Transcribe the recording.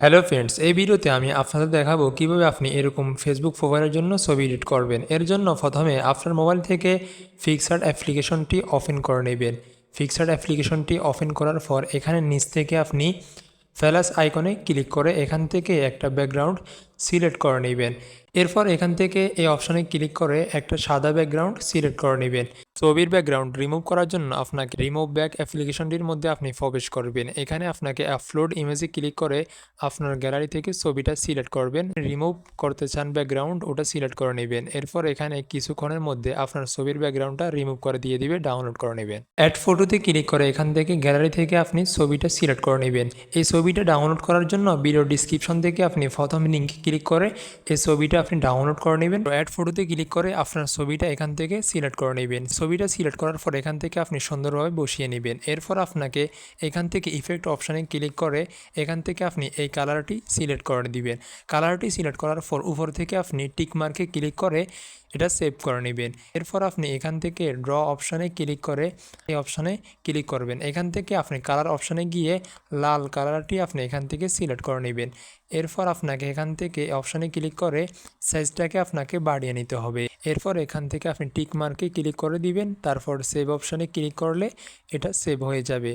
Hello friends, এই ভিডিওতে আমি আপনাদের দেখাবো কীভাবে আপনি এরকম ফেসবুক প্রোফাইলের জন্য ছবি এডিট করবেন। এর জন্য প্রথমে আপনার মোবাইল থেকে ফিক্সার অ্যাপ্লিকেশনটি ওপেন করে নেবেন। ফিক্সার অ্যাপ্লিকেশনটি ওপেন করার পর এখানে নিচ থেকে আপনি ফ্যালাস আইকনে ক্লিক করে এখান থেকে একটা ব্যাকগ্রাউন্ড সিলেক্ট করে নেবেন। এরপর এখান থেকে এই অপশানে ক্লিক করে একটা সাদা ব্যাকগ্রাউন্ড সিলেক্ট করে নেবেন। ছবির ব্যাকগ্রাউন্ড রিমুভ করার জন্য আপনাকে রিমুভ ব্যাক অ্যাপ্লিকেশনটির মধ্যে আপনি প্রবেশ করবেন। এখানে আপনাকে আপলোড ইমেজে ক্লিক করে আপনার গ্যালারি থেকে ছবিটা সিলেক্ট করবেন। রিমুভ করতে চান ব্যাকগ্রাউন্ড ওটা সিলেক্ট করে নেবেন। এরপর এখানে কিছুক্ষণের মধ্যে আপনার ছবির ব্যাকগ্রাউন্ডটা রিমুভ করে দিয়ে দিবে ডাউনলোড করে নেবেন। অ্যাড ফটোতে ক্লিক করে এখান থেকে গ্যালারি থেকে আপনি ছবিটা সিলেক্ট করে নেবেন। এই ছবিটা ডাউনলোড করার জন্য ভিডিও ডিসক্রিপশন থেকে আপনি প্রথম লিঙ্কে ক্লিক করে এই ছবিটা আপনি ডাউনলোড করে নেবেন। অ্যাড ফটোতে ক্লিক করে আপনার ছবিটা এখান থেকে সিলেক্ট করে নেবেন। ছবিটা সিলেক্ট করার পর এখান থেকে আপনি সুন্দরভাবে বসিয়ে নেবেন। এরপর আপনাকে এখান থেকে ইফেক্ট অপশানে ক্লিক করে এখান থেকে আপনি এই কালারটি সিলেক্ট করে দিবেন। কালারটি সিলেক্ট করার পর উপর থেকে আপনি টিকমার্কে ক্লিক করে এটা সেভ করে নেবেন। এরপর আপনি এখান থেকে ড্র অপশানে ক্লিক করে এই অপশানে ক্লিক করবেন। এখান থেকে আপনি কালার অপশানে গিয়ে লাল কালারটি আপনি এখান থেকে সিলেক্ট করে নেবেন। এরপর আপনাকে এখান থেকে অপশানে ক্লিক করে সাইজটাকে আপনাকে বাড়িয়ে নিতে হবে। এরপর এখান থেকে আপনি টিক মার্কে ক্লিক করে দিবেন। তারপর সেভ অপশানে ক্লিক করলে এটা সেভ হয়ে যাবে।